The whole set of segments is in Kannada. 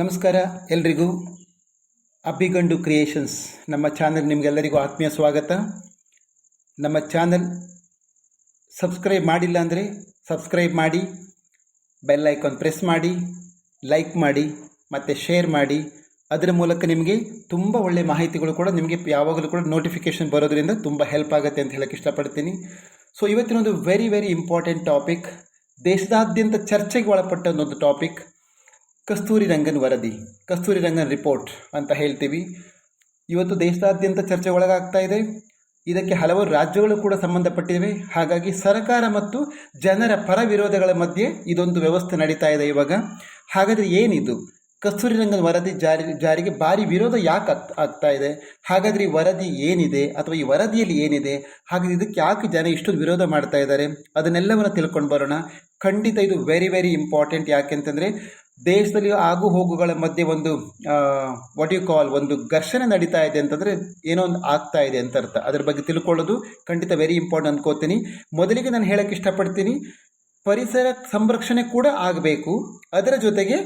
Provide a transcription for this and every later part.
ನಮಸ್ಕಾರ ಎಲ್ರಿಗೂ ಅಬ್ಬಿಗಂಡು ಕ್ರಿಯೇಷನ್ಸ್. ನಮ್ಮ ಚಾನಲ್ ನಿಮಗೆಲ್ಲರಿಗೂ ಆತ್ಮೀಯ ಸ್ವಾಗತ. ನಮ್ಮ ಚಾನಲ್ ಸಬ್ಸ್ಕ್ರೈಬ್ ಮಾಡಿಲ್ಲ ಅಂದರೆ ಸಬ್ಸ್ಕ್ರೈಬ್ ಮಾಡಿ, ಬೆಲ್ ಐಕಾನ್ ಪ್ರೆಸ್ ಮಾಡಿ, ಲೈಕ್ ಮಾಡಿ, ಮತ್ತು ಶೇರ್ ಮಾಡಿ. ಅದರ ಮೂಲಕ ನಿಮಗೆ ತುಂಬ ಒಳ್ಳೆಯ ಮಾಹಿತಿಗಳು ಕೂಡ ನಿಮಗೆ ಯಾವಾಗಲೂ ಕೂಡ ನೋಟಿಫಿಕೇಶನ್ ಬರೋದ್ರಿಂದ ತುಂಬ ಹೆಲ್ಪ್ ಆಗುತ್ತೆ ಅಂತ ಹೇಳಕ್ಕೆ ಇಷ್ಟಪಡ್ತೀನಿ. ಸೊ ಇವತ್ತಿನ ಒಂದು ವೆರಿ ವೆರಿ ಇಂಪಾರ್ಟೆಂಟ್ ಟಾಪಿಕ್ ದೇಶದಾದ್ಯಂತ ಚರ್ಚೆಗೆ ಒಳಪಟ್ಟ ಒಂದು ಟಾಪಿಕ್ ಕಸ್ತೂರಿ ರಂಗನ್ ವರದಿ, ಕಸ್ತೂರಿ ರಂಗನ್ ರಿಪೋರ್ಟ್ ಅಂತ ಹೇಳ್ತೀವಿ. ಇವತ್ತು ದೇಶದಾದ್ಯಂತ ಚರ್ಚೆ ಒಳಗಾಗ್ತಾ ಇದೆ. ಇದಕ್ಕೆ ಹಲವಾರು ರಾಜ್ಯಗಳು ಕೂಡ ಸಂಬಂಧಪಟ್ಟಿವೆ. ಹಾಗಾಗಿ ಸರ್ಕಾರ ಮತ್ತು ಜನರ ಪರ ವಿರೋಧಗಳ ಮಧ್ಯೆ ಇದೊಂದು ವ್ಯವಸ್ಥೆ ನಡೀತಾ ಇದೆ ಇವಾಗ. ಹಾಗಾದರೆ ಏನಿದು? ಕಸ್ತೂರಿ ರಂಗನ್ ವರದಿ ಜಾರಿ, ಜಾರಿಗೆ ಭಾರಿ ವಿರೋಧ ಯಾಕೆ ಆಗ್, ಆಗ್ತಾ ಇದೆ? ಹಾಗಾದರೆ ಈ ವರದಿ ಏನಿದೆ? ಅಥವಾ ಈ ವರದಿಯಲ್ಲಿ ಏನಿದೆ? ಹಾಗಾದರೆ ಇದಕ್ಕೆ ಯಾಕೆ ಜನ ಇಷ್ಟೊಂದು ವಿರೋಧ ಮಾಡ್ತಾ ಇದ್ದಾರೆ? ಅದನ್ನೆಲ್ಲವನ್ನು ತಿಳ್ಕೊಂಡು ಬರೋಣ. ಖಂಡಿತ ಇದು ವೆರಿ ವೆರಿ ಇಂಪಾರ್ಟೆಂಟ್ ಯಾಕೆಂತಂದರೆ ದೇಶದಲ್ಲಿ ಆಗು ಹೋಗುಗಳ ಮಧ್ಯೆ ಒಂದು ವಾಟ್ ಯು ಕಾಲ್ ಒಂದು ಘರ್ಷಣೆ ನಡೀತಾ ಇದೆ ಅಂತಂದರೆ ಏನೋ ಒಂದು ಆಗ್ತಾ ಇದೆ ಅಂತ ಅರ್ಥ. ಅದ್ರ ಬಗ್ಗೆ ತಿಳ್ಕೊಳ್ಳೋದು ಖಂಡಿತ ವೆರಿ ಇಂಪಾರ್ಟೆಂಟ್ ಅನ್ಕೋತೀನಿ. ಮೊದಲಿಗೆ ನಾನು ಹೇಳಕ್ಕೆ ಇಷ್ಟಪಡ್ತೀನಿ, ಪರಿಸರ ಸಂರಕ್ಷಣೆ ಕೂಡ ಆಗಬೇಕು. ಅದರ ಜೊತೆಗೆ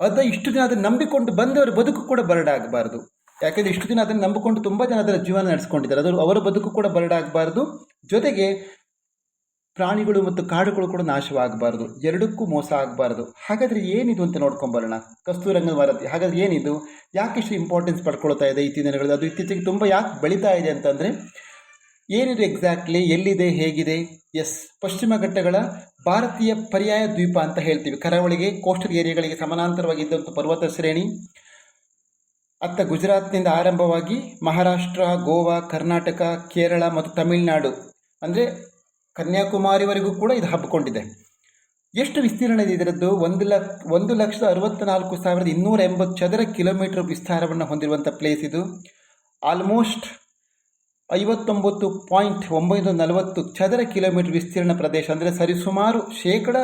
ಅದ ಇಷ್ಟು ದಿನ ಅದನ್ನು ನಂಬಿಕೊಂಡು ಬಂದವರ ಬದುಕು ಕೂಡ ಬರಡಾಗಬಾರ್ದು. ಯಾಕಂದ್ರೆ ಇಷ್ಟು ದಿನ ಅದನ್ನು ನಂಬಿಕೊಂಡು ತುಂಬ ಜನ ಅದರ ಜೀವನ ನಡೆಸ್ಕೊಂಡಿದ್ದಾರೆ. ಅದರ ಅವರ ಬದುಕು ಕೂಡ ಬರಡಾಗಬಾರ್ದು. ಜೊತೆಗೆ ಪ್ರಾಣಿಗಳು ಮತ್ತು ಕಾಡುಗಳು ಕೂಡ ನಾಶವಾಗಬಾರ್ದು. ಎರಡಕ್ಕೂ ಮೋಸ ಆಗಬಾರ್ದು. ಹಾಗಾದರೆ ಏನಿದು ಅಂತ ನೋಡ್ಕೊಂಬರೋಣ ಕಸ್ತೂರಂಗನ ವರದಿ ಹಾಗಾದರೆ ಏನಿದು? ಯಾಕೆಷ್ಟು ಇಂಪಾರ್ಟೆನ್ಸ್ ಪಡ್ಕೊಳ್ತಾ ಇದೆ ಇತ್ತೀಚಿನ ದಿನಗಳಲ್ಲಿ? ಅದು ಇತ್ತೀಚೆಗೆ ತುಂಬ ಯಾಕೆ ಬೆಳೀತಾ ಇದೆ ಅಂತಂದರೆ, ಏನಿದು ಎಕ್ಸಾಕ್ಟ್ಲಿ ಎಲ್ಲಿದೆ, ಹೇಗಿದೆ? ಎಸ್ ಪಶ್ಚಿಮ ಘಟ್ಟಗಳ ಭಾರತೀಯ ಪರ್ಯಾಯ ದ್ವೀಪ ಅಂತ ಹೇಳ್ತೀವಿ. ಕರಾವಳಿಗೆ ಕೋಸ್ಟಲ್ ಏರಿಯಾಗಳಿಗೆ ಸಮಾನಾಂತರವಾಗಿದ್ದಂಥ ಪರ್ವತ ಶ್ರೇಣಿ. ಅತ್ತ ಗುಜರಾತ್ನಿಂದ ಆರಂಭವಾಗಿ ಮಹಾರಾಷ್ಟ್ರ, ಗೋವಾ, ಕರ್ನಾಟಕ, ಕೇರಳ ಮತ್ತು ತಮಿಳುನಾಡು. ಅಂದರೆ ಕನ್ಯಾಕುಮಾರಿವರೆಗೂ ಕೂಡ ಇದು ಹಬ್ಬಿಕೊಂಡಿದೆ ಎಷ್ಟು ವಿಸ್ತೀರ್ಣ ಇದೆ ಇದರದ್ದು? ಒಂದು ಲಕ್ಷ ಒಂದು ಲಕ್ಷದ ಅರವತ್ತ ನಾಲ್ಕು ಸಾವಿರದ ಇನ್ನೂರ ಎಂಬತ್ತು ಚದರ ಕಿಲೋಮೀಟರ್ ವಿಸ್ತಾರವನ್ನು ಹೊಂದಿರುವಂಥ ಪ್ಲೇಸ್ ಇದು. ಆಲ್ಮೋಸ್ಟ್ ಐವತ್ತೊಂಬತ್ತು ಪಾಯಿಂಟ್ ಒಂಬೈನೂರ ನಲವತ್ತು ಚದರ ಕಿಲೋಮೀಟರ್ ವಿಸ್ತೀರ್ಣ ಪ್ರದೇಶ ಅಂದರೆ ಸರಿಸುಮಾರು ಶೇಕಡ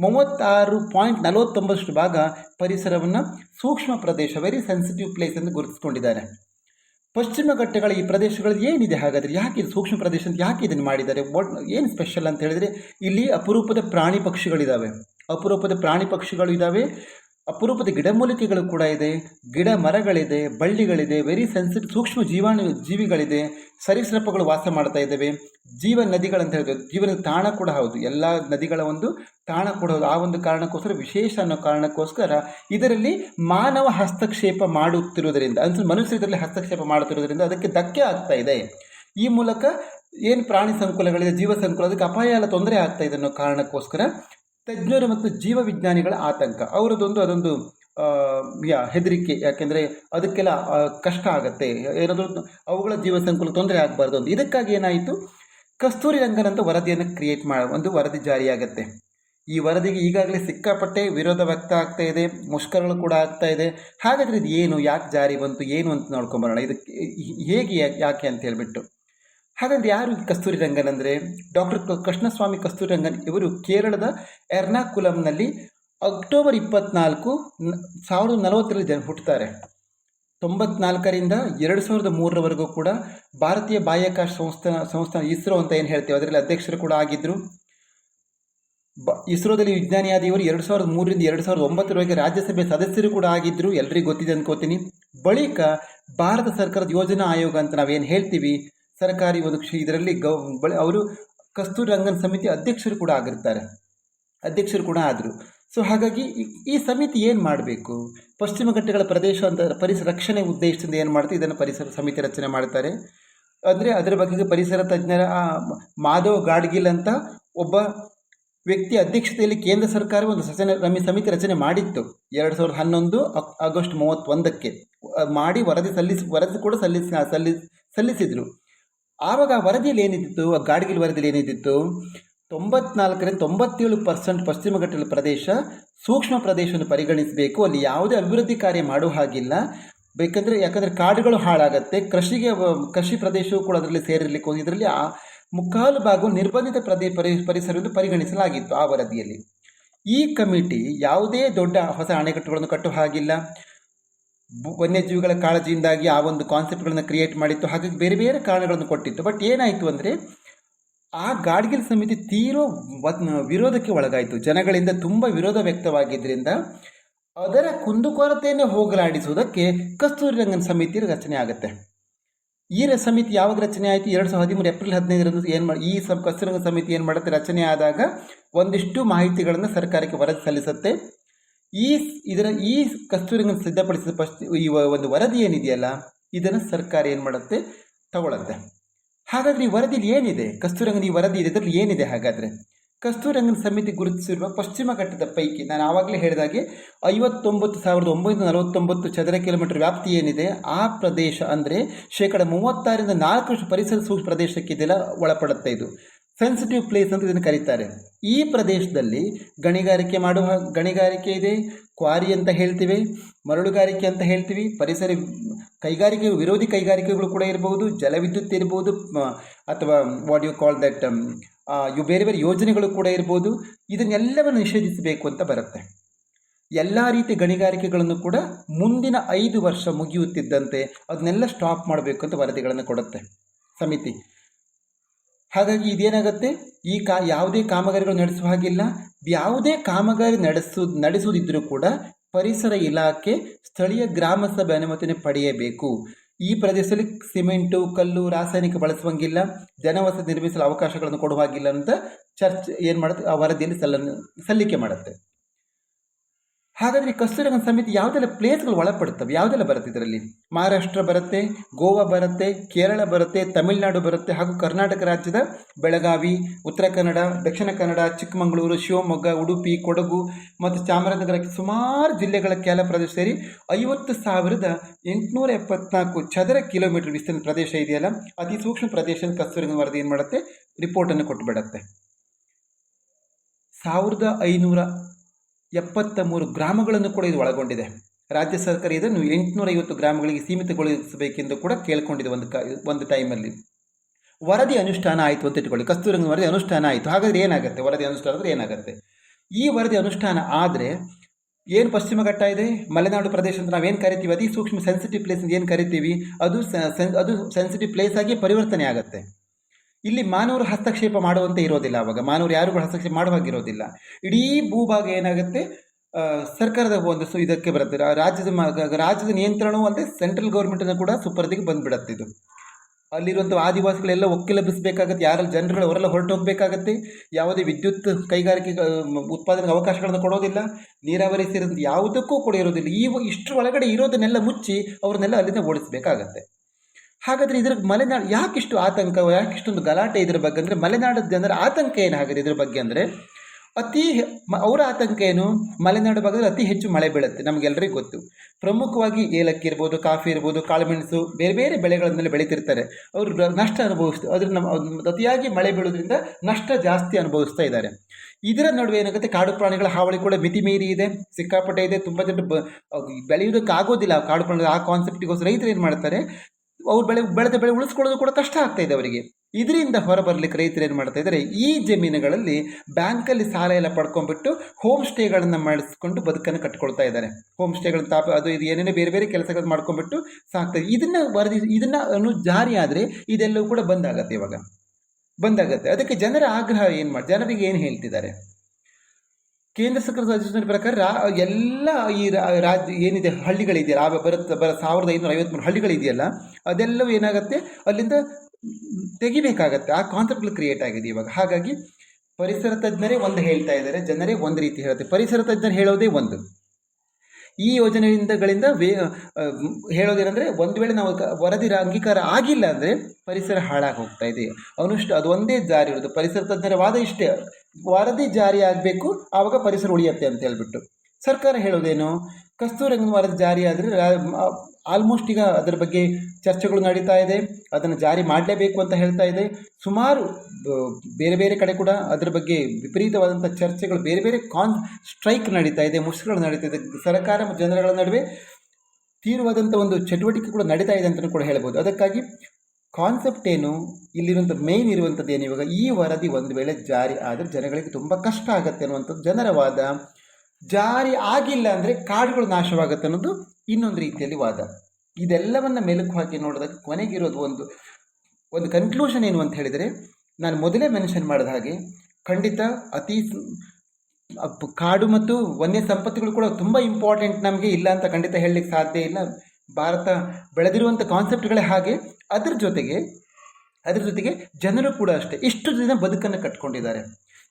ಮೂವತ್ತಾರು ಪಾಯಿಂಟ್ ನಲವತ್ತೊಂಬತ್ತು ಭಾಗ ಪರಿಸರವನ್ನು ಸೂಕ್ಷ್ಮ ಪ್ರದೇಶ ವೆರಿ ಸೆನ್ಸಿಟಿವ್ ಪ್ಲೇಸ್ ಎಂದು ಗುರುತಿಸಿಕೊಂಡಿದ್ದಾರೆ. ಪಶ್ಚಿಮ ಘಟ್ಟಗಳ ಈ ಪ್ರದೇಶಗಳಲ್ಲಿ ಏನಿದೆ ಹಾಗಾದರೆ? ಯಾಕೆ ಇದು ಸೂಕ್ಷ್ಮ ಪ್ರದೇಶ ಅಂತ ಯಾಕೆ ಇದನ್ನು ಮಾಡಿದ್ದಾರೆ? ವಾಟ್ ಏನು ಸ್ಪೆಷಲ್ ಅಂತ ಹೇಳಿದರೆ ಇಲ್ಲಿ ಅಪರೂಪದ ಪ್ರಾಣಿ ಪಕ್ಷಿಗಳಿದ್ದಾವೆ ಅಪರೂಪದ ಪ್ರಾಣಿ ಪಕ್ಷಿಗಳು ಇದ್ದಾವೆ ಅಪರೂಪದ ಗಿಡಮೂಲಿಕೆಗಳು ಕೂಡ ಇದೆ ಗಿಡ ಮರಗಳಿದೆ ಬಳ್ಳಿಗಳಿದೆ ವೆರಿ ಸೆನ್ಸಿಟಿವ್ ಸೂಕ್ಷ್ಮ ಜೀವಾಣು, ಜೀವಿಗಳಿದೆ, ಸರೀಸೃಪಗಳು ವಾಸ ಮಾಡ್ತಾ ಇದ್ದಾವೆ. ಜೀವ ನದಿಗಳಂತ ಹೇಳಿದ್ರೆ ಜೀವನದ ತಾಣ ಕೂಡ ಹೌದು. ಎಲ್ಲ ನದಿಗಳ ಒಂದು ತಾಣ ಕೂಡ ಹೌದು. ಆ ಒಂದು ಕಾರಣಕ್ಕೋಸ್ಕರ, ವಿಶೇಷ ಅನ್ನೋ ಕಾರಣಕ್ಕೋಸ್ಕರ ಇದರಲ್ಲಿ ಮಾನವ ಹಸ್ತಕ್ಷೇಪ ಮಾಡುತ್ತಿರುವುದರಿಂದ, ಅಂದರೆ ಮನುಷ್ಯ ಇದರಲ್ಲಿ ಹಸ್ತಕ್ಷೇಪ ಮಾಡುತ್ತಿರುವುದರಿಂದ ಅದಕ್ಕೆ ಧಕ್ಕೆ ಆಗ್ತಾ ಇದೆ. ಈ ಮೂಲಕ ಏನು ಪ್ರಾಣಿ ಸಂಕುಲಗಳಿದೆ, ಜೀವ ಸಂಕುಲ, ಅದಕ್ಕೆ ಅಪಾಯ, ಎಲ್ಲ ತೊಂದರೆ ಆಗ್ತಾ ಇದೆ ಅನ್ನೋ ಕಾರಣಕ್ಕೋಸ್ಕರ ತಜ್ಞರು ಮತ್ತು ಜೀವವಿಜ್ಞಾನಿಗಳ ಆತಂಕ. ಅವರದೊಂದು, ಅದೊಂದು ಯಾ, ಹೆದರಿಕೆ. ಯಾಕೆಂದರೆ ಅದಕ್ಕೆಲ್ಲ ಕಷ್ಟ ಆಗುತ್ತೆ. ಏನಾದರೂ ಅವುಗಳ ಜೀವ ಸಂಕುಲ ತೊಂದರೆ ಆಗಬಾರ್ದು ಅಂತ. ಇದಕ್ಕಾಗಿ ಏನಾಯಿತು? ಕಸ್ತೂರಿ ರಂಗನ್ ಅಂತ ವರದಿಯನ್ನು ಕ್ರಿಯೇಟ್ ಮಾಡ, ಒಂದು ವರದಿ ಜಾರಿಯಾಗತ್ತೆ. ಈ ವರದಿಗೆ ಈಗಾಗಲೇ ಸಿಕ್ಕಾಪಟ್ಟೆ ವಿರೋಧ ವ್ಯಕ್ತ ಆಗ್ತಾ ಇದೆ, ಮುಷ್ಕರಗಳು ಕೂಡ ಆಗ್ತಾ ಇದೆ. ಹಾಗಾದರೆ ಇದು ಏನು? ಯಾಕೆ ಜಾರಿ ಬಂತು? ಏನು ಅಂತ ನೋಡ್ಕೊಂಬರೋಣ. ಇದಕ್ಕೆ ಹೇಗೆ, ಯಾಕೆ ಅಂತ ಹೇಳ್ಬಿಟ್ಟು. ಹಾಗಾದ್ರೆ ಯಾರು ಕಸ್ತೂರಿ ರಂಗನ್ ಅಂದರೆ? ಡಾಕ್ಟರ್ ಕೃಷ್ಣಸ್ವಾಮಿ ಕಸ್ತೂರಿ ರಂಗನ್ ಇವರು ಕೇರಳದ ಎರ್ನಾಕುಲಂನಲ್ಲಿ ಅಕ್ಟೋಬರ್ ಇಪ್ಪತ್ನಾಲ್ಕು ಸಾವಿರದ ನಲವತ್ತರಲ್ಲಿ ಜನ ಹುಟ್ಟುತ್ತಾರೆ ತೊಂಬತ್ನಾಲ್ಕರಿಂದ ಎರಡು ಸಾವಿರದ ಮೂರರವರೆಗೂ ಕೂಡ ಭಾರತೀಯ ಬಾಹ್ಯಾಕಾಶ ಸಂಸ್ಥಾನ ಸಂಸ್ಥಾನ ಇಸ್ರೋ ಅಂತ ಏನು ಹೇಳ್ತೀವಿ? ಅದರಲ್ಲಿ ಅಧ್ಯಕ್ಷರು ಕೂಡ ಆಗಿದ್ದರು ಬ ಇಸ್ರೋದಲ್ಲಿ ವಿಜ್ಞಾನಿಯಾದ ಇವರು ಎರಡು ಸಾವಿರದ ಮೂರರಿಂದ ಎರಡು ಸಾವಿರದ ಒಂಬತ್ತರವರೆಗೆ ರಾಜ್ಯಸಭೆ ಸದಸ್ಯರು ಕೂಡ ಆಗಿದ್ದರು ಎಲ್ಲರಿಗೂ ಗೊತ್ತಿದೆ ಅಂದ್ಕೋತೀನಿ ಬಳಿಕ ಭಾರತ ಸರ್ಕಾರದ ಯೋಜನಾ ಆಯೋಗ ಅಂತ ನಾವೇನು ಹೇಳ್ತೀವಿ? ಸರ್ಕಾರಿ ಒಂದು ಕ್ಷೇ ಇದರಲ್ಲಿ ಗೌ, ಬಳಿ, ಅವರು ಕಸ್ತೂರಿ ರಂಗನ್ ಸಮಿತಿ ಅಧ್ಯಕ್ಷರು ಕೂಡ ಆಗಿರ್ತಾರೆ. ಅಧ್ಯಕ್ಷರು ಕೂಡ ಆದರು. ಸೊ ಹಾಗಾಗಿ ಈ- ಸಮಿತಿ ಏನು ಮಾಡಬೇಕು? ಪಶ್ಚಿಮ ಘಟ್ಟಗಳ ಪ್ರದೇಶ ಅಂತ ಪರಿಸರ ರಕ್ಷಣೆ ಉದ್ದೇಶದಿಂದ ಏನು ಮಾಡ್ತಾರೆ ಇದನ್ನು ಪರಿಸರ ಸಮಿತಿ ರಚನೆ ಮಾಡ್ತಾರೆ. ಅಂದರೆ ಅದರ ಬಗ್ಗೆ ಪರಿಸರ ತಜ್ಞರ ಮಾಧವ್ ಗಾಡ್ಗಿಲ್ ಅಂತ ಒಬ್ಬ ವ್ಯಕ್ತಿ ಅಧ್ಯಕ್ಷತೆಯಲ್ಲಿ ಕೇಂದ್ರ ಸರ್ಕಾರ ಒಂದು ಸಚನೆ ಸಮಿತಿ ರಚನೆ ಮಾಡಿತ್ತು. ಎರಡು ಸಾವಿರದ ಹನ್ನೊಂದು ಆಗಸ್ಟ್ ಮೂವತ್ತೊಂದಕ್ಕೆ. ಮಾಡಿ ವರದಿ ಸಲ್ಲಿಸಿ, ವರದಿ ಕೂಡ ಸಲ್ಲಿಸಿ ಸಲ್ಲಿ ಸಲ್ಲಿಸಿದರು. ಆವಾಗ ಆ ವರದಿಯಲ್ಲಿ ಏನಿದ್ದಿತ್ತು? ಆ ಗಾಡ್ಗಿಲ್ ವರದಿಯಲ್ಲಿ ಏನಿದ್ದಿತ್ತು? ತೊಂಬತ್ನಾಲ್ಕರಿಂದ ತೊಂಬತ್ತೇಳು ಪರ್ಸೆಂಟ್ ಪಶ್ಚಿಮ ಘಟ್ಟದ ಪ್ರದೇಶ ಸೂಕ್ಷ್ಮ ಪ್ರದೇಶವನ್ನು ಪರಿಗಣಿಸಬೇಕು. ಅಲ್ಲಿ ಯಾವುದೇ ಅಭಿವೃದ್ಧಿ ಕಾರ್ಯ ಮಾಡುವ ಹಾಗಿಲ್ಲ. ಬೇಕಂದರೆ ಯಾಕಂದರೆ ಕಾಡುಗಳು ಹಾಳಾಗತ್ತೆ. ಕೃಷಿಗೆ ಕೃಷಿ ಪ್ರದೇಶವು ಕೂಡ ಅದರಲ್ಲಿ ಸೇರಿರಲಿಕ್ಕೆ ಹೋಗಿ, ಇದರಲ್ಲಿ ಆ ಮುಕ್ಕಾಲು ಭಾಗವು ನಿರ್ಬಂಧಿತ ಪ್ರದೇ, ಪರಿ, ಪರಿಸರವೆಂದು ಪರಿಗಣಿಸಲಾಗಿತ್ತು ಆ ವರದಿಯಲ್ಲಿ. ಈ ಕಮಿಟಿ ಯಾವುದೇ ದೊಡ್ಡ ಹೊಸ ಅಣೆಕಟ್ಟುಗಳನ್ನು ಕಟ್ಟುವ ಹಾಗಿಲ್ಲ. ವನ್ಯಜೀವಿಗಳ ಕಾಳಜಿಯಿಂದಾಗಿ ಆ ಒಂದು ಕಾನ್ಸೆಪ್ಟ್ಗಳನ್ನು ಕ್ರಿಯೇಟ್ ಮಾಡಿತ್ತು. ಹಾಗಾಗಿ ಬೇರೆ ಬೇರೆ ಕಾರಣಗಳನ್ನು ಕೊಟ್ಟಿತ್ತು. ಬಟ್ ಏನಾಯಿತು ಅಂದರೆ, ಆ ಗಾಡ್ಗಿಲ್ ಸಮಿತಿ ತೀರೋ ವಿರೋಧಕ್ಕೆ ಒಳಗಾಯಿತು. ಜನಗಳಿಂದ ತುಂಬ ವಿರೋಧ ವ್ಯಕ್ತವಾಗಿದ್ದರಿಂದ ಅದರ ಕುಂದುಕೊರತೆಯನ್ನು ಹೋಗಲಾಡಿಸುವುದಕ್ಕೆ ಕಸ್ತೂರಿ ರಂಗನ್ ಸಮಿತಿ ರಚನೆ ಆಗುತ್ತೆ. ಈ ಸಮಿತಿ ಯಾವಾಗ ರಚನೆ ಆಯಿತು? ಎರಡು ಸಾವಿರದ ಹದಿಮೂರು ಏಪ್ರಿಲ್ ಹದಿನೈದರಂದು ಏನು ಮಾಡಿ ಈ ಕಸ್ತೂರಿ ರಂಗನ್ ಸಮಿತಿ ಏನು ಮಾಡುತ್ತೆ? ರಚನೆ ಆದಾಗ ಒಂದಿಷ್ಟು ಮಾಹಿತಿಗಳನ್ನು ಸರ್ಕಾರಕ್ಕೆ ವರದಿ ಸಲ್ಲಿಸುತ್ತೆ. ಈ ಇದರ ಈ ಕಸ್ತೂರಿರಂಗನ್ ಸಿದ್ಧಪಡಿಸಿದ ಫಸ್ಟ್ ಈ ಒಂದು ವರದಿ ಏನಿದೆಯಲ್ಲ, ಇದನ್ನು ಸರ್ಕಾರ ಏನು ಮಾಡುತ್ತೆ? ತಗೊಳ್ಳುತ್ತೆ ಹಾಗಾದರೆ ಈ ವರದಿಲಿ ಏನಿದೆ? ಕಸ್ತೂರಂಗನ ಈ ವರದಿ ಇದೆ, ಇದರಲ್ಲಿ ಏನಿದೆ ಹಾಗಾದರೆ? ಕಸ್ತೂರಂಗನ ಸಮಿತಿ ಗುರುತಿಸಿರುವ ಪಶ್ಚಿಮ ಘಟ್ಟದ ಪೈಕಿ, ನಾನು ಆವಾಗಲೇ ಹೇಳಿದಾಗೆ ಐವತ್ತೊಂಬತ್ತು ಸಾವಿರದ ಒಂಬೈನೂರ ನಲವತ್ತೊಂಬತ್ತು ಚದರ ಕಿಲೋಮೀಟರ್ ವ್ಯಾಪ್ತಿ ಏನಿದೆ, ಆ ಪ್ರದೇಶ ಅಂದರೆ ಶೇಕಡ ಮೂವತ್ತಾರರಿಂದ ನಾಲ್ಕರಷ್ಟು ಪರಿಸರ ಸೂಕ್ಷ್ಮ ಪ್ರದೇಶಕ್ಕೆ ಇದೆಲ್ಲ ಒಳಪಡುತ್ತೆ ಇದು. ಸೆನ್ಸಿಟಿವ್ ಪ್ಲೇಸ್ ಅಂತ ಇದನ್ನು ಕರೀತಾರೆ. ಈ ಪ್ರದೇಶದಲ್ಲಿ ಗಣಿಗಾರಿಕೆ ಮಾಡುವ ಗಣಿಗಾರಿಕೆ ಇದೆ ಕ್ವಾರಿ ಅಂತ ಹೇಳ್ತೀವಿ, ಮರಳುಗಾರಿಕೆ ಅಂತ ಹೇಳ್ತೀವಿ, ಪರಿಸರ ಕೈಗಾರಿಕೆ, ವಿರೋಧಿ ಕೈಗಾರಿಕೆಗಳು ಕೂಡ ಇರಬಹುದು, ಜಲವಿದ್ಯುತ್ ಇರ್ಬೋದು ಅಥವಾ ವಾಟ್ ಯು ಕಾಲ್ ದಟ್ ಇವು ಬೇರೆ ಬೇರೆ ಯೋಜನೆಗಳು ಕೂಡ ಇರ್ಬೋದು. ಇದನ್ನೆಲ್ಲವನ್ನು ನಿಷೇಧಿಸಬೇಕು ಅಂತ ಬರುತ್ತೆ. ಎಲ್ಲ ರೀತಿ ಗಣಿಗಾರಿಕೆಗಳನ್ನು ಕೂಡ ಮುಂದಿನ ಐದು ವರ್ಷ ಮುಗಿಯುತ್ತಿದ್ದಂತೆ ಅದನ್ನೆಲ್ಲ ಸ್ಟಾಪ್ ಮಾಡಬೇಕು ಅಂತ ವರದಿಗಳನ್ನು ಕೊಡುತ್ತೆ. ಸಮಿತಿ. ಹಾಗಾಗಿ ಇದೇನಾಗುತ್ತೆ? ಈ ಕಾ, ಯಾವುದೇ ಕಾಮಗಾರಿಗಳು ನಡೆಸುವ ಹಾಗಿಲ್ಲ ಯಾವುದೇ ಕಾಮಗಾರಿ ನಡೆಸು ನಡೆಸುವುದಿದ್ದರೂ ಕೂಡ ಪರಿಸರ ಇಲಾಖೆ ಸ್ಥಳೀಯ ಗ್ರಾಮ ಸಭೆ ಅನುಮತಿಯನ್ನು ಪಡೆಯಬೇಕು. ಈ ಪ್ರದೇಶದಲ್ಲಿ ಸಿಮೆಂಟು, ಕಲ್ಲು ರಾಸಾಯನಿಕ ಬಳಸುವಂಗಿಲ್ಲ. ಜನವಸತಿ ನಿರ್ಮಿಸಲು ಅವಕಾಶಗಳನ್ನು ಕೊಡುವಾಗಿಲ್ಲ ಅಂತ ಚರ್ಚ್ ಏನು ಮಾಡುತ್ತೆ? ಆ ವರದಿಯಲ್ಲಿ ಸಲ್ಲ ಸಲ್ಲಿಕೆ ಮಾಡುತ್ತೆ. ಹಾಗಾದರೆ ಈ ಕಸ್ತೂರಿರಂಗನ್ ಸಮಿತಿ ಯಾವುದೆಲ್ಲ ಪ್ಲೇಸ್ಗಳು ಒಳಪಡುತ್ತವೆ? ಯಾವುದೆಲ್ಲ ಬರುತ್ತೆ ಇದರಲ್ಲಿ? ಮಹಾರಾಷ್ಟ್ರ ಬರುತ್ತೆ, ಗೋವಾ ಬರುತ್ತೆ, ಕೇರಳ ಬರುತ್ತೆ, ತಮಿಳುನಾಡು ಬರುತ್ತೆ, ಹಾಗೂ ಕರ್ನಾಟಕ ರಾಜ್ಯದ ಬೆಳಗಾವಿ, ಉತ್ತರ ಕನ್ನಡ, ದಕ್ಷಿಣ ಕನ್ನಡ, ಚಿಕ್ಕಮಗಳೂರು, ಶಿವಮೊಗ್ಗ, ಉಡುಪಿ, ಕೊಡಗು ಮತ್ತು ಚಾಮರಾಜನಗರ ಸುಮಾರು ಜಿಲ್ಲೆಗಳ ಕೆಲ ಪ್ರದೇಶ ಸೇರಿ ಐವತ್ತು ಸಾವಿರದ ಎಂಟುನೂರ ಎಪ್ಪತ್ನಾಲ್ಕು ಚದರ ಕಿಲೋಮೀಟರ್ ವಿಸ್ತೀರ್ಣ ಪ್ರದೇಶ ಇದೆಯಲ್ಲ? ಅತಿ ಸೂಕ್ಷ್ಮ ಪ್ರದೇಶ ಕಸ್ತೂರಿನ ವರದಿ ಏನು ಮಾಡುತ್ತೆ? ರಿಪೋರ್ಟನ್ನು ಕೊಟ್ಟುಬಿಡತ್ತೆ ಸಾವಿರದ ಐನೂರ ಎಪ್ಪತ್ತ ಮೂರು ಗ್ರಾಮಗಳನ್ನು ಕೂಡ ಇದು ಒಳಗೊಂಡಿದೆ. ರಾಜ್ಯ ಸರ್ಕಾರ ಇದನ್ನು ಎಂಟುನೂರ ಐವತ್ತು ಗ್ರಾಮಗಳಿಗೆ ಸೀಮಿತಗೊಳಿಸಬೇಕೆಂದು ಕೂಡ ಕೇಳಿಕೊಂಡಿದೆ ಒಂದು ಕ, ಒಂದು ಟೈಮಲ್ಲಿ. ವರದಿ ಅನುಷ್ಠಾನ ಆಯಿತು ಅಂತ ಇಟ್ಕೊಳ್ಳಿ. ಕಸ್ತೂರಂಗನ ವರದಿ ಅನುಷ್ಠಾನ ಆಯಿತು. ಹಾಗಾದರೆ ಏನಾಗುತ್ತೆ? ವರದಿ ಅನುಷ್ಠಾನ ಆದರೆ ಏನಾಗುತ್ತೆ? ಈ ವರದಿ ಅನುಷ್ಠಾನ ಆದರೆ ಏನು ಪಶ್ಚಿಮ ಘಟ್ಟ ಇದೆ? ಮಲೆನಾಡು ಪ್ರದೇಶ ಅಂತ ನಾವೇನು ಕರಿತೀವಿ? ಅತಿ ಸೂಕ್ಷ್ಮ ಸೆನ್ಸಿಟಿವ್ ಪ್ಲೇಸ್ ಅಂತ ಏನು ಕರಿತೀವಿ? ಅದು ಅದು ಸೆನ್ಸಿಟಿವ್ ಪ್ಲೇಸ್ ಆಗಿ ಪರಿವರ್ತನೆ ಆಗುತ್ತೆ. ಇಲ್ಲಿ ಮಾನವರು ಹಸ್ತಕ್ಷೇಪ ಮಾಡುವಂತೆ ಇರೋದಿಲ್ಲ ಅವಾಗ. ಮಾನವರು ಯಾರು ಕೂಡ ಹಸ್ತಕ್ಷೇಪ ಮಾಡುವಾಗಿರೋದಿಲ್ಲ. ಇಡೀ ಭೂಭಾಗ ಏನಾಗುತ್ತೆ? ಸರ್ಕಾರದ ಒಂದು ಸು, ಇದಕ್ಕೆ ಬರುತ್ತೆ. ರಾಜ್ಯದ ರಾಜ್ಯದ ನಿಯಂತ್ರಣವೂ ಅಂದರೆ ಸೆಂಟ್ರಲ್ ಗೌರ್ಮೆಂಟನ್ನು ಕೂಡ ಸುಪರ್ದಿಗೆ ಬಂದುಬಿಡತ್ತೆ ಇದು. ಅಲ್ಲಿರುವಂಥ ಆದಿವಾಸಿಗಳೆಲ್ಲ ಒಕ್ಕಿಲಭಿಸಬೇಕಾಗತ್ತೆ ಯಾರಲ್ಲಿ ಜನರುಗಳು ಅವರೆಲ್ಲ ಹೊರಟು ಹೋಗಬೇಕಾಗತ್ತೆ. ಯಾವುದೇ ವಿದ್ಯುತ್ ಕೈಗಾರಿಕೆ ಉತ್ಪಾದನೆಗೆ ಅವಕಾಶಗಳನ್ನು ಕೊಡೋದಿಲ್ಲ. ನೀರಾವರಿ ಸೇರಿದಂತೆ ಯಾವುದಕ್ಕೂ ಕೂಡ ಇರೋದಿಲ್ಲ. ಈ ಇಷ್ಟರ ಒಳಗಡೆ ಇರೋದನ್ನೆಲ್ಲ ಮುಚ್ಚಿ ಅವ್ರನ್ನೆಲ್ಲ ಅಲ್ಲಿಂದ ಓಡಿಸಬೇಕಾಗತ್ತೆ. ಹಾಗಾದರೆ ಇದರ ಮಲೆನಾಡು ಯಾಕಿಷ್ಟು ಆತಂಕ, ಯಾಕಿಷ್ಟೊಂದು ಗಲಾಟೆ ಇದ್ರ ಬಗ್ಗೆ ಅಂದರೆ ಮಲೆನಾಡು ಜನರ ಆತಂಕ ಏನು ಹಾಗಾದ್ರೆ ಇದ್ರ ಬಗ್ಗೆ ಅಂದರೆ ಅತಿ ಅವರ ಆತಂಕ ಏನು? ಮಲೆನಾಡು ಭಾಗದಲ್ಲಿ ಅತಿ ಹೆಚ್ಚು ಮಳೆ ಬೀಳುತ್ತೆ ನಮಗೆಲ್ಲರಿಗೂ ಗೊತ್ತು. ಪ್ರಮುಖವಾಗಿ ಏಲಕ್ಕಿ ಇರ್ಬೋದು, ಕಾಫಿ ಇರ್ಬೋದು, ಕಾಳುಮೆಣಸು, ಬೇರೆ ಬೇರೆ ಬೆಳೆಗಳನ್ನೆಲ್ಲ ಬೆಳೀತಿರ್ತಾರೆ. ಅವರು ನಷ್ಟ ಅನುಭವಿಸ್ತಾರೆ ಅದ್ರ ನಮ್ಮ ಅತಿಯಾಗಿ ಮಳೆ ಬೀಳೋದ್ರಿಂದ ನಷ್ಟ ಜಾಸ್ತಿ ಅನುಭವಿಸ್ತಾ ಇದ್ದಾರೆ. ಇದರ ನಡುವೆ ಏನಾಗುತ್ತೆ? ಕಾಡು ಪ್ರಾಣಿಗಳ ಹಾವಳಿ ಕೂಡ ಮಿತಿ ಮೀರಿ ಇದೆ, ಸಿಕ್ಕಾಪಟ್ಟೆ ಇದೆ. ತುಂಬ ದೊಡ್ಡ ಬೆಳೆಯೋದಕ್ಕಾಗೋದಿಲ್ಲ ಕಾಡು ಪ್ರಾಣಿಗಳು ಆ ಕಾನ್ಸೆಪ್ಟಿಗೋಸ್ಕರ ರೈತರು ಏನು ಮಾಡ್ತಾರೆ? ಅವ್ರು ಬೆಳೆ, ಬೆಳೆದ ಬೆಳೆ ಉಳಿಸ್ಕೊಳ್ಳೋದು ಕೂಡ ಕಷ್ಟ ಆಗ್ತಾ ಇದೆ ಅವರಿಗೆ. ಇದರಿಂದ ಹೊರಬರಲಿಕ್ಕೆ ರೈತರು ಏನು ಮಾಡ್ತಾ ಇದ್ದಾರೆ? ಈ ಜಮೀನುಗಳಲ್ಲಿ ಬ್ಯಾಂಕಲ್ಲಿ ಸಾಲ ಎಲ್ಲ ಪಡ್ಕೊಂಡ್ಬಿಟ್ಟು ಹೋಮ್ ಸ್ಟೇಗಳನ್ನು ಮಾಡಿಸ್ಕೊಂಡು ಬದುಕನ್ನು ಕಟ್ಕೊಳ್ತಾ ಇದ್ದಾರೆ. ಹೋಮ್ ಸ್ಟೇಗಳನ್ನ ತಾಪ, ಅದು ಇದು ಏನೇನೋ ಬೇರೆ ಬೇರೆ ಕೆಲಸಗಳು ಮಾಡ್ಕೊಂಡ್ಬಿಟ್ಟು ಸಾಕ್ತಾರೆ ಇದನ್ನು ವರದಿ, ಇದನ್ನು ಜಾರಿ ಆದರೆ ಇದೆಲ್ಲವೂ ಕೂಡ ಬಂದಾಗತ್ತೆ ಇವಾಗ. ಬಂದಾಗತ್ತೆ. ಅದಕ್ಕೆ ಜನರ ಆಗ್ರಹ ಏನು ಮಾಡಿ, ಜನರಿಗೆ ಏನು ಹೇಳ್ತಿದ್ದಾರೆ? ಕೇಂದ್ರ ಸರ್ಕಾರದ ಅಧಿಸೂಚನೆ ಪ್ರಕಾರ ಎಲ್ಲ ಈ ರಾಜ್ಯ ಏನಿದೆ, ಹಳ್ಳಿಗಳಿದೆಯಲ್ಲ ಬರುತ್ತೆ, ಬರ, ಸಾವಿರದ ಐನೂರ ಐವತ್ಮೂರು ಹಳ್ಳಿಗಳಿದೆಯಲ್ಲ ಅದೆಲ್ಲವೂ ಏನಾಗುತ್ತೆ? ಅಲ್ಲಿಂದ ತೆಗಿಬೇಕಾಗತ್ತೆ. ಆ ಕಾನ್ಸೆಪ್ಟ್ಗಳು ಕ್ರಿಯೇಟ್ ಆಗಿದೆ ಇವಾಗ. ಹಾಗಾಗಿ ಪರಿಸರ ತಜ್ಞರೇ ಒಂದು ಹೇಳ್ತಾ ಇದ್ದಾರೆ. ಜನರೇ ಒಂದು ರೀತಿ ಹೇಳುತ್ತೆ. ಪರಿಸರ ತಜ್ಞರು ಹೇಳೋದೇ ಒಂದು. ಈ ಯೋಜನೆಯಿಂದಗಳಿಂದ ವೇ ಹೇಳೋದೇನೆಂದರೆ ಒಂದು ವೇಳೆ ನಾವು ವರದಿ ಅಂಗೀಕಾರ ಆಗಿಲ್ಲ ಅಂದರೆ ಪರಿಸರ ಹಾಳಾಗಿ ಹೋಗ್ತಾ ಇದೆ. ಅನುಷ್ಠ ಅದು ಒಂದೇ ಜಾರಿ ಇರೋದು ಪರಿಸರ ತಜ್ಞರ ವಾದ ಇಷ್ಟೇ. ವರದಿ ಜಾರಿ ಆಗಬೇಕು, ಆವಾಗ ಪರಿಸರ ಉಳಿಯುತ್ತೆ ಅಂತ ಹೇಳ್ಬಿಟ್ಟು. ಸರ್ಕಾರ ಹೇಳೋದೇನು? ಕಸ್ತೂರಂಗನ ವರದಿ ಜಾರಿ ಆದರೆ ಆಲ್ಮೋಸ್ಟ್ ಈಗ ಅದರ ಬಗ್ಗೆ ಚರ್ಚೆಗಳು ನಡೀತಾ ಇದೆ. ಅದನ್ನು ಜಾರಿ ಮಾಡಲೇಬೇಕು ಅಂತ ಹೇಳ್ತಾ ಇದೆ. ಸುಮಾರು ಬೇರೆ ಬೇರೆ ಕಡೆ ಕೂಡ ಅದರ ಬಗ್ಗೆ ವಿಪರೀತವಾದಂಥ ಚರ್ಚೆಗಳು, ಬೇರೆ ಬೇರೆ ಕಾನ್ ಸ್ಟ್ರೈಕ್ ನಡೀತಾ ಇದೆ, ಮುಷ್ಕರಗಳು ನಡೀತಾ ಇದೆ. ಸರ್ಕಾರ ಮತ್ತು ಜನಗಳ ನಡುವೆ ತೀವ್ರವಾದಂಥ ಒಂದು ಚಟುವಟಿಕೆ ಕೂಡ ನಡೀತಾ ಇದೆ ಅಂತಲೂ ಕೂಡ ಹೇಳ್ಬೋದು. ಅದಕ್ಕಾಗಿ ಕಾನ್ಸೆಪ್ಟ್ ಏನು? ಇಲ್ಲಿರುವಂಥ ಮೇನ್ ಇರುವಂಥದ್ದು ಏನು ಇವಾಗ? ಈ ವರದಿ ಒಂದು ವೇಳೆ ಜಾರಿ ಆದರೆ ಜನಗಳಿಗೆ ತುಂಬ ಕಷ್ಟ ಆಗುತ್ತೆ ಅನ್ನುವಂಥದ್ದು ಜನರ ವಾದ. ಜಾರಿ ಆಗಿಲ್ಲ ಅಂದರೆ ಕಾಡುಗಳು ನಾಶವಾಗುತ್ತೆ ಅನ್ನೋದು ಇನ್ನೊಂದು ರೀತಿಯಲ್ಲಿ ವಾದ. ಇದೆಲ್ಲವನ್ನ ಮೆಲುಕು ಹಾಕಿ ನೋಡಿದಾಗ ಕೊನೆಗಿರೋದು ಒಂದು ಒಂದು ಕನ್ಕ್ಲೂಷನ್ ಏನು ಅಂತ ಹೇಳಿದರೆ, ನಾನು ಮೊದಲೇ ಮೆನ್ಷನ್ ಮಾಡಿದ ಹಾಗೆ ಖಂಡಿತ ಅತಿ ಕಾಡು ಮತ್ತು ವನ್ಯ ಸಂಪತ್ತುಗಳು ಕೂಡ ತುಂಬ ಇಂಪಾರ್ಟೆಂಟ್ ನಮಗೆ ಇಲ್ಲ ಅಂತ ಖಂಡಿತ ಹೇಳಲಿಕ್ಕೆ ಸಾಧ್ಯ ಇಲ್ಲ. ಭಾರತ ಬೆಳೆದಿರುವಂಥ ಕಾನ್ಸೆಪ್ಟ್ಗಳೇ ಹಾಗೆ, ಅದರ ಜೊತೆಗೆ, ಅದ್ರ ಜೊತೆಗೆ ಜನರು ಕೂಡ ಅಷ್ಟೇ. ಇಷ್ಟು ದಿನ ಬದುಕನ್ನು ಕಟ್ಕೊಂಡಿದ್ದಾರೆ.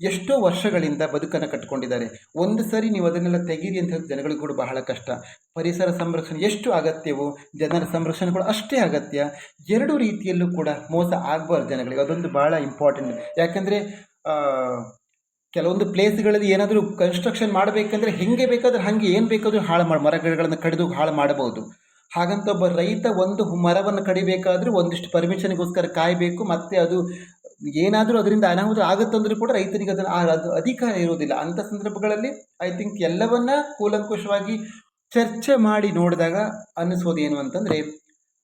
ಎಷ್ಟೋ ವರ್ಷಗಳಿಂದ ಬದುಕನ್ನು ಕಟ್ಟಿಕೊಂಡಿದ್ದಾರೆ ಒಂದು ಸರಿ ನೀವು ಅದನ್ನೆಲ್ಲ ತೆಗೀರಿ ಅಂತ ಹೇಳಿದ್ರೆ ಜನಗಳಿಗೂ ಕೂಡ ಬಹಳ ಕಷ್ಟ. ಪರಿಸರ ಸಂರಕ್ಷಣೆ ಎಷ್ಟು ಅಗತ್ಯವೋ, ಜನರ ಸಂರಕ್ಷಣೆ ಕೂಡ ಅಷ್ಟೇ ಅಗತ್ಯ. ಎರಡು ರೀತಿಯಲ್ಲೂ ಕೂಡ ಮೋಸ ಆಗಬಾರ್ದು ಜನಗಳಿಗೆ. ಅದೊಂದು ಭಾಳ ಇಂಪಾರ್ಟೆಂಟ್ ಯಾಕಂದರೆ ಕೆಲವೊಂದು ಪ್ಲೇಸ್ಗಳಲ್ಲಿ ಏನಾದರೂ ಕನ್ಸ್ಟ್ರಕ್ಷನ್ ಮಾಡಬೇಕಂದ್ರೆ ಹೆಂಗೆ ಬೇಕಾದ್ರೆ ಹಾಗೆ ಏನು ಬೇಕಾದರೂ ಹಾಳು ಮಾಡಿ ಮರಗಿಡಗಳನ್ನು ಕಡಿದು ಹಾಳು ಮಾಡಬಹುದು. ಹಾಗಂತ ಒಬ್ಬ ರೈತ ಒಂದು ಮರವನ್ನು ಕಡಿಬೇಕಾದ್ರೂ ಒಂದಿಷ್ಟು ಪರ್ಮಿಷನ್ಗೋಸ್ಕರ ಕಾಯಬೇಕು, ಮತ್ತು ಅದು ಏನಾದರೂ ಅದರಿಂದ ಅನಾಹುತ ಆಗುತ್ತಂದ್ರೂ ಕೂಡ ರೈತನಿಗೆ ಅದನ್ನು ಅದು ಅಧಿಕಾರ ಇರುವುದಿಲ್ಲ. ಅಂಥ ಸಂದರ್ಭಗಳಲ್ಲಿ ಐ ಥಿಂಕ್ ಎಲ್ಲವನ್ನ ಕೂಲಂಕುಷವಾಗಿ ಚರ್ಚೆ ಮಾಡಿ ನೋಡಿದಾಗ ಅನ್ನಿಸೋದು ಏನು ಅಂತಂದರೆ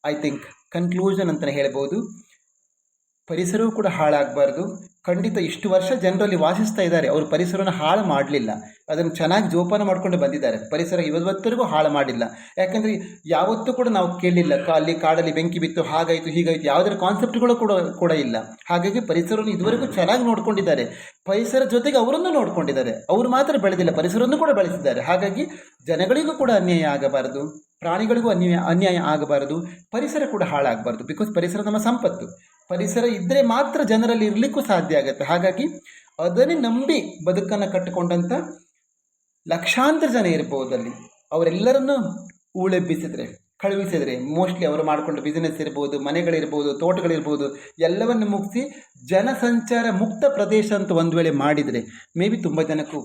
ಐ ಥಿಂಕ್ ಕನ್ಕ್ಲೂಷನ್ ಅಂತಲೇ ಹೇಳ್ಬೋದು. ಪರಿಸರವೂ ಕೂಡ ಹಾಳಾಗಬಾರ್ದು. ಖಂಡಿತ ಇಷ್ಟು ವರ್ಷ ಜನರಲ್ಲಿ ವಾಸಿಸ್ತಾ ಇದ್ದಾರೆ. ಅವರು ಪರಿಸರವನ್ನು ಹಾಳು ಮಾಡಲಿಲ್ಲ. ಅದನ್ನು ಚೆನ್ನಾಗಿ ಜೋಪಾನ ಮಾಡಿಕೊಂಡು ಬಂದಿದ್ದಾರೆ. ಪರಿಸರ ಇವತ್ತರಿಗೂ ಹಾಳು ಮಾಡಿಲ್ಲ. ಯಾಕಂದರೆ ಯಾವತ್ತೂ ಕೂಡ ನಾವು ಕೇಳಲಿಲ್ಲ ಕಾ ಅಲ್ಲಿ ಕಾಡಲ್ಲಿ ಬೆಂಕಿ ಬಿತ್ತು, ಹಾಗಾಯಿತು, ಹೀಗಾಯಿತು ಯಾವುದರ ಕಾನ್ಸೆಪ್ಟ್ಗಳು ಕೂಡ ಕೂಡ ಇಲ್ಲ. ಹಾಗಾಗಿ ಪರಿಸರವನ್ನು ಇದುವರೆಗೂ ಚೆನ್ನಾಗಿ ನೋಡಿಕೊಂಡಿದ್ದಾರೆ. ಪರಿಸರ ಜೊತೆಗೆ ಅವರನ್ನು ನೋಡಿಕೊಂಡಿದ್ದಾರೆ. ಅವರು ಮಾತ್ರ ಬೆಳೆದಿಲ್ಲ, ಪರಿಸರವನ್ನು ಕೂಡ ಬೆಳೆಸಿದ್ದಾರೆ. ಹಾಗಾಗಿ ಜನಗಳಿಗೂ ಕೂಡ ಅನ್ಯಾಯ ಆಗಬಾರದು. ಪ್ರಾಣಿಗಳಿಗೂ ಅನ್ಯಾಯ ಅನ್ಯಾಯ ಆಗಬಾರದು. ಪರಿಸರ ಕೂಡ ಹಾಳಾಗಬಾರ್ದು. ಬಿಕಾಸ್ ಪರಿಸರ ನಮ್ಮ ಸಂಪತ್ತು. ಪರಿಸರ ಇದ್ದರೆ ಮಾತ್ರ ಜನರಲ್ಲಿ ಇರಲಿಕ್ಕೂ ಸಾಧ್ಯ ಆಗುತ್ತೆ. ಹಾಗಾಗಿ ಅದನ್ನೇ ನಂಬಿ ಬದುಕನ್ನು ಕಟ್ಟಿಕೊಂಡಂಥ ಲಕ್ಷಾಂತರ ಜನ ಇರ್ಬೋದು ಅಲ್ಲಿ. ಅವರೆಲ್ಲರನ್ನೂ ಊಳೆಬ್ಬಿಸಿದ್ರೆ ಕಳುಹಿಸಿದರೆ ಮೋಸ್ಟ್ಲಿ ಅವರು ಮಾಡಿಕೊಂಡ ಬಿಸಿನೆಸ್ ಇರ್ಬೋದು, ಮನೆಗಳಿರ್ಬೋದು, ತೋಟಗಳಿರ್ಬೋದು, ಎಲ್ಲವನ್ನು ಮುಗಿಸಿ ಜನಸಂಚಾರ ಮುಕ್ತ ಪ್ರದೇಶ ಅಂತ ಒಂದು ವೇಳೆ ಮಾಡಿದರೆ ಮೇ ಬಿ ತುಂಬ ಜನಕ್ಕೂ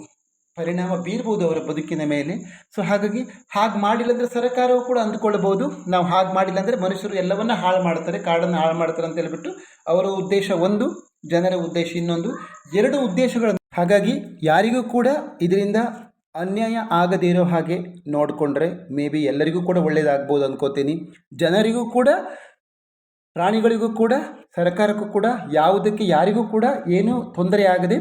ಪರಿಣಾಮ ಬೀರ್ಬೋದು ಅವರ ಬದುಕಿನ ಮೇಲೆ. ಸೊ ಹಾಗಾಗಿ ಹಾಗೆ ಮಾಡಿಲ್ಲ ಅಂದರೆ ಸರ್ಕಾರವು ಕೂಡ ಅಂದುಕೊಳ್ಳಬಹುದು. ನಾವು ಹಾಗೆ ಮಾಡಿಲ್ಲ ಅಂದರೆ ಮನುಷ್ಯರು ಎಲ್ಲವನ್ನ ಹಾಳು ಮಾಡ್ತಾರೆ, ಕಾಡನ್ನು ಹಾಳು ಮಾಡ್ತಾರೆ ಅಂತ ಹೇಳ್ಬಿಟ್ಟು ಅವರ ಉದ್ದೇಶ ಒಂದು, ಜನರ ಉದ್ದೇಶ ಇನ್ನೊಂದು. ಎರಡು ಉದ್ದೇಶಗಳನ್ನು ಹಾಗಾಗಿ ಯಾರಿಗೂ ಕೂಡ ಇದರಿಂದ ಅನ್ಯಾಯ ಆಗದೇ ಇರೋ ಹಾಗೆ ನೋಡಿಕೊಂಡ್ರೆ ಮೇ ಬಿ ಎಲ್ಲರಿಗೂ ಕೂಡ ಒಳ್ಳೆಯದಾಗ್ಬೋದು ಅಂದ್ಕೋತೀನಿ ಜನರಿಗೂ ಕೂಡ, ಪ್ರಾಣಿಗಳಿಗೂ ಕೂಡ, ಸರ್ಕಾರಕ್ಕೂ ಕೂಡ, ಯಾವುದಕ್ಕೆ ಯಾರಿಗೂ ಕೂಡ ಏನೂ ತೊಂದರೆ ಆಗದೆ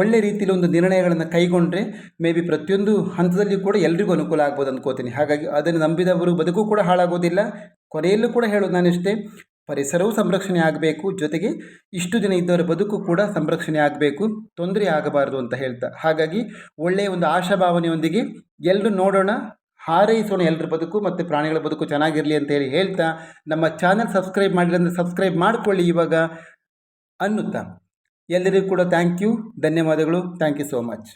ಒಳ್ಳೆ ರೀತಿಯಲ್ಲಿ ಒಂದು ನಿರ್ಣಯಗಳನ್ನು ಕೈಗೊಂಡ್ರೆ ಮೇ ಬಿ ಪ್ರತಿಯೊಂದು ಹಂತದಲ್ಲಿಯೂ ಕೂಡ ಎಲ್ರಿಗೂ ಅನುಕೂಲ ಆಗ್ಬೋದು ಅಂದ್ಕೋತೀನಿ ಹಾಗಾಗಿ ಅದನ್ನು ನಂಬಿದವರು ಬದುಕು ಕೂಡ ಹಾಳಾಗೋದಿಲ್ಲ. ಕೊನೆಯಲ್ಲೂ ಕೂಡ ಹೇಳೋದು ನಾನಿಷ್ಟೇ, ಪರಿಸರವೂ ಸಂರಕ್ಷಣೆ ಆಗಬೇಕು. ಜೊತೆಗೆ ಇಷ್ಟು ದಿನ ಇದ್ದವರ ಬದುಕು ಕೂಡ ಸಂರಕ್ಷಣೆ ಆಗಬೇಕು. ತೊಂದರೆ ಆಗಬಾರದು ಅಂತ ಹೇಳ್ತಾ. ಹಾಗಾಗಿ ಒಳ್ಳೆಯ ಒಂದು ಆಶಾಭಾವನೆಯೊಂದಿಗೆ ಎಲ್ಲರೂ ನೋಡೋಣ, ಹಾರೈಸೋಣ ಎಲ್ಲರ ಬದುಕು ಮತ್ತು ಪ್ರಾಣಿಗಳ ಬದುಕು ಚೆನ್ನಾಗಿರಲಿ ಅಂತ ಹೇಳಿ ಹೇಳ್ತಾ, ನಮ್ಮ ಚಾನಲ್ ಸಬ್ಸ್ಕ್ರೈಬ್ ಮಾಡಿಲ್ಲ ಸಬ್ಸ್ಕ್ರೈಬ್ ಮಾಡಿಕೊಳ್ಳಿ ಇವಾಗ ಅನ್ನುತ್ತಾ. ಎಲ್ಲರಿಗೂ ಕೂಡ ಥ್ಯಾಂಕ್ ಯು ಧನ್ಯವಾದಗಳು. Thank you so much